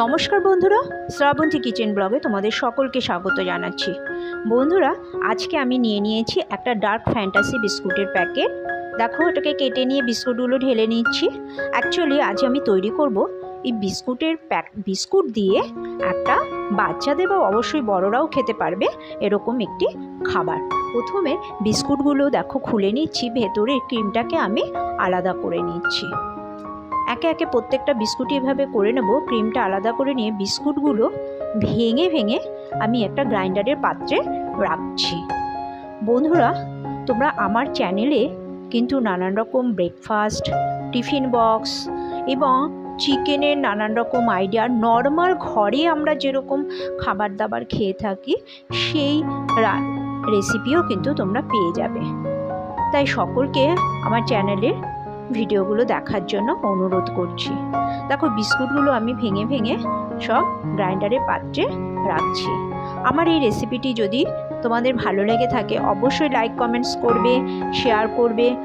নমস্কার বন্ধুরা, শ্রাবন্তী কিচেন ব্লগে তোমাদের সকলকে স্বাগত জানাচ্ছি। বন্ধুরা, আজকে আমি নিয়ে নিয়েছি একটা ডার্ক ফ্যান্টাসি বিস্কুটের প্যাকেট। দেখো, এটাকে কেটে নিয়ে বিস্কুটগুলো ঢেলে নিচ্ছি। অ্যাকচুয়ালি আজ আমি তৈরি করব এই বিস্কুটের প্যাক, বিস্কুট দিয়ে একটা বাচ্চাদের বা অবশ্যই বড়রাও খেতে পারবে এরকম একটি খাবার। প্রথমে বিস্কুটগুলো দেখো খুলে নিচ্ছি, ভেতরের ক্রিমটাকে আমি আলাদা করে নিচ্ছি। একে একে প্রত্যেকটা বিস্কুটই এভাবে করে নেব, ক্রিমটা আলাদা করে নিয়ে বিস্কুটগুলো ভেঙে ভেঙে আমি একটা গ্রাইন্ডারের পাত্রে রাখছি। বন্ধুরা, তোমরা আমার চ্যানেলে কিন্তু নানান রকম ব্রেকফাস্ট টিফিন বক্স এবং চিকেনের নানান রকম আইডিয়া নর্মাল ঘরে আমরা যেরকম খাবার দাবার খেয়ে থাকি, সেই রেসিপিও কিন্তু তোমরা পেয়ে যাবে। তাই সকলকে আমার চ্যানেলের ভিডিওগুলো দেখার জন্য অনুরোধ করছি। দেখো, বিস্কুটগুলো আমি ভেঙে ভেঙে সব গ্রাইন্ডারের পাত্রে রাখছি। আমার এই রেসিপিটি যদি তোমাদের ভালো লেগে থাকে, অবশ্যই লাইক কমেন্টস করবে শেয়ার করবে,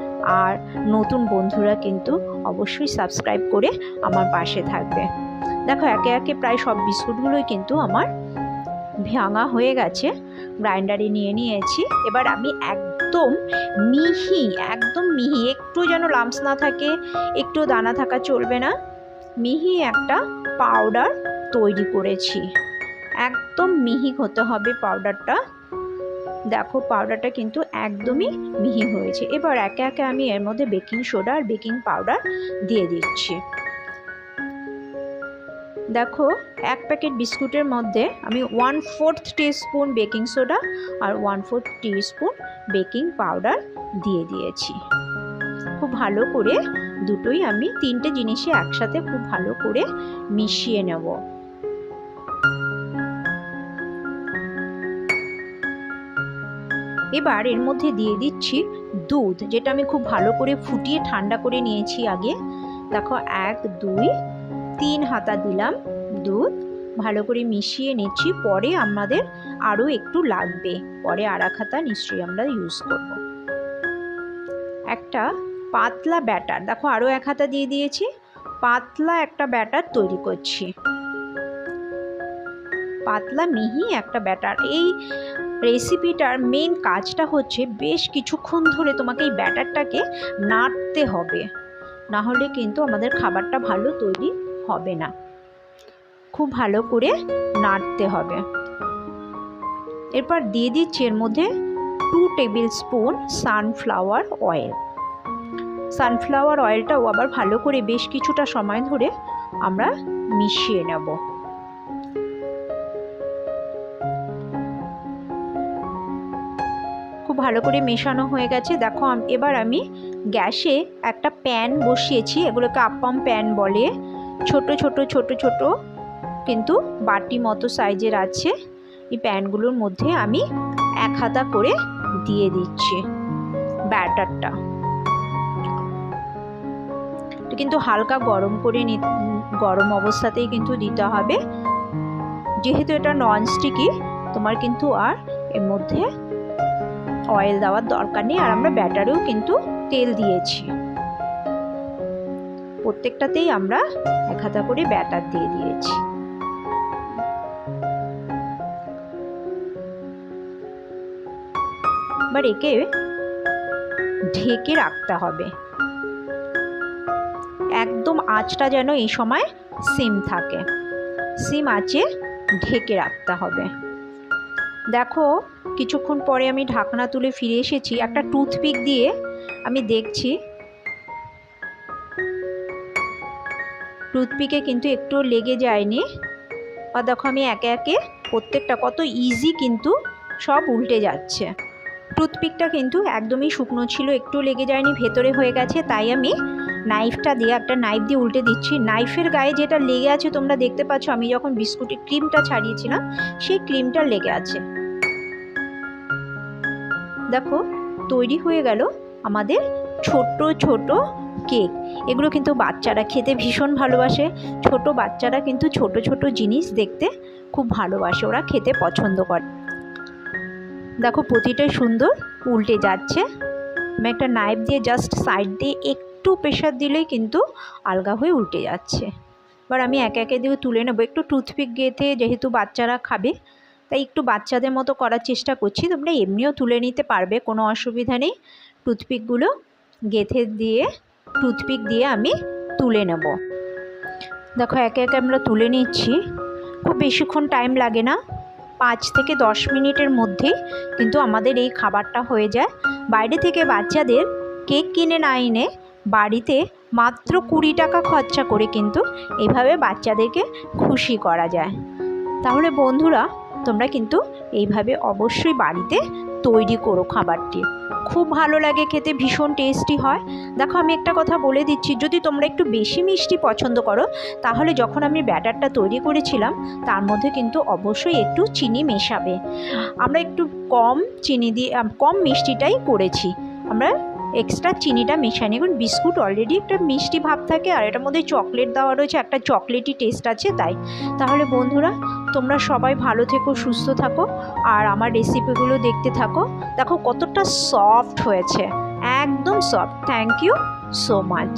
আর নতুন বন্ধুরা কিন্তু অবশ্যই সাবস্ক্রাইব করে আমার পাশে থাকবে। দেখো, একে একে প্রায় সব বিস্কুটগুলোই কিন্তু আমার ভাঙা হয়ে গেছে। গ্রাইন্ডারে নিয়ে নিয়েছি। এবার আমি একদম মিহি একদম মিহি। একটু যেন লামস না থাকে, একটু দানা থাকা চলবে না। মিহি একটা পাউডার তৈরি করেছি। একদম মিহি হতে হবে পাউডারটা দেখো পাউডারটা কিন্তু একদমই মিহি হয়েছে। এবার একে একে আমি এর মধ্যে বেকিং সোডা আর বেকিং পাউডার দিয়ে দিচ্ছি। দেখো, এক প্যাকেট বিস্কুটের মধ্যে আমি one fourth spoon baking soda আর one fourth spoon baking powder দিয়ে দিয়েছি। খুব ভালো করে দুটোই আমি তিনটে জিনিসে একসাথে খুব ভালো করে মিশিয়ে নেব। এবার এর মধ্যে দিয়ে দিচ্ছি দুধ, যেটা আমি খুব ভালো করে ফুটিয়ে ঠান্ডা করে নিয়েছি আগে। দেখো, এক, দুই তিন হাতা দিলাম দুধ। ভালো করে মিশিয়ে নিচ্ছি, পরে আমাদের আরও একটু লাগবে। পরে এক হাতা নিশ্চয়ই আমরা ইউজ করব। একটা পাতলা ব্যাটার, দেখো আরও এক হাতা দিয়ে দিয়েছি। পাতলা একটা ব্যাটার তৈরি করছি। পাতলা মিহি একটা ব্যাটার। এই রেসিপিটার মেন কাজটা হচ্ছে বেশ কিছুক্ষণ ধরে তোমাকে এই ব্যাটারটাকে নাড়তে হবে। না হলে কিন্তু আমাদের খাবারটা ভালো তৈরি হবে না। খুব ভালো করে নাড়তে হবে। এরপর দিয়ে দিচ্ছি এর মধ্যে two tablespoon sunflower oil sunflower অয়েলটাও আবার ভালো করে বেশ কিছুটা সময় ধরে আমরা মিশিয়ে নেব। খুব ভালো করে মেশানো হয়ে গেছে। দেখো এবার আমি গ্যাসে একটা প্যান বসিয়েছি। এগুলোকে আপ্পাম প্যান বলে। ছোট ছোট ছোট ছোট কিন্তু বাটি মতো সাইজের আছে। এই প্যানগুলোর মধ্যে আমি এক হাতা করে দিয়ে দিচ্ছি ব্যাটারটা। কিন্তু হালকা গরম করে গরম অবস্থাতেই কিন্তু দিতে হবে। যেহেতু এটা ননস্টিকি তোমার কিন্তু আর এর মধ্যে অয়েল দেওয়ার দরকার নেই। আর আমরা ব্যাটারেও কিন্তু তেল দিয়েছি। প্রত্যেকটাতেই আমরা এক হাতা করে ব্যাটার দিয়ে দিয়েছি। এবার একে ঢেকে রাখতে হবে। একদম আঁচটা যেন এই সময় সিম থাকে। সিম আঁচে ঢেকে রাখতে হবে। দেখো, কিছুক্ষণ পরে আমি ঢাকনা তুলে ফিরে এসেছি। একটা টুথপিক দিয়ে আমি দেখছি টুথপিকে কিন্তু একটু লেগে যায়নি। বা দেখো আমি একে একে প্রত্যেকটা কত ইজি কিন্তু সব উল্টে যাচ্ছে। টুথপিকটা কিন্তু একদমই শুকনো ছিল, একটু লেগে যায়নি, ভেতরে হয়ে গেছে, তাই আমি নাইফটা দিয়ে একটা নাইফ দিয়ে উল্টে দিচ্ছি। নাইফের গায়ে যেটা লেগে আছে তোমরা দেখতে পাচ্ছ, আমি যখন বিস্কুটের ক্রিমটা ছাড়িয়েছিলাম, সেই ক্রিমটা লেগে আছে। দেখো, তৈরি হয়ে গেল আমাদের ছোট ছোট কেক। এগুলো কিন্তু বাচ্চারা খেতে ভীষণ ভালোবাসে। ছোট বাচ্চারা কিন্তু ছোট ছোট জিনিস দেখতে খুব ভালোবাসে। ওরা খেতে পছন্দ করে। দেখো প্রতিটাই সুন্দর উল্টে যাচ্ছে। আমি একটা নাইফ দিয়ে জাস্ট সাইড দিয়ে একটু প্রেশার দিলেই কিন্তু আলগা হয়ে উল্টে যাচ্ছে। এবার আমি একে একে দিয়ে তুলে নেব। একটু টুথপিক গেঁথে যেহেতু বাচ্চারা খাবে, তাই একটু বাচ্চাদের মতো করার চেষ্টা করছি। তোমরা এমনিও তুলে নিতে পারবে, কোনো অসুবিধা নেই। টুথপিকগুলো গেঁথে দিয়ে টুথপিক দিয়ে আমি তুলে নেব। দেখো, একে একে আমরা তুলে নিচ্ছি। খুব বেশিক্ষণ টাইম লাগে না। পাঁচ থেকে দশ মিনিটের মধ্যেই কিন্তু আমাদের এই খাবারটা হয়ে যায়। বাইরে থেকে বাচ্চাদের কেক কিনে না এনে বাড়িতে মাত্র কুড়ি টাকা খরচা করে কিন্তু এইভাবে বাচ্চাদেরকে খুশি করা যায়। তাহলে বন্ধুরা, তোমরা কিন্তু এইভাবে অবশ্যই বাড়িতে তৈরি করো খাবারটি। খুব ভালো লাগে খেতে, ভীষণ টেস্টি হয়। দেখো, আমি একটা কথা বলে দিচ্ছি, যদি তোমরা একটু বেশি মিষ্টি পছন্দ করো, তাহলে যখন আমি ব্যাটারটা তৈরি করেছিলাম, তার মধ্যে কিন্তু অবশ্যই একটু চিনি মেশাবে। আমরা একটু কম চিনি দিয়ে কম মিষ্টিটাই করেছি। আমরা এক্সট্রা চিনিটা মেশানি কারণ বিস্কুট অলরেডি একটা মিষ্টি ভাব থাকে, আর এটার মধ্যে চকলেট দেওয়া রয়েছে, একটা চকলেটি টেস্ট আছে তাই। তাহলে বন্ধুরা তোমরা সবাই ভালো থেকো, সুস্থ থাকো আর আমার রেসিপিগুলো দেখতে থাকো। দেখো কতটা সফট হয়েছে, একদম soft thank you so much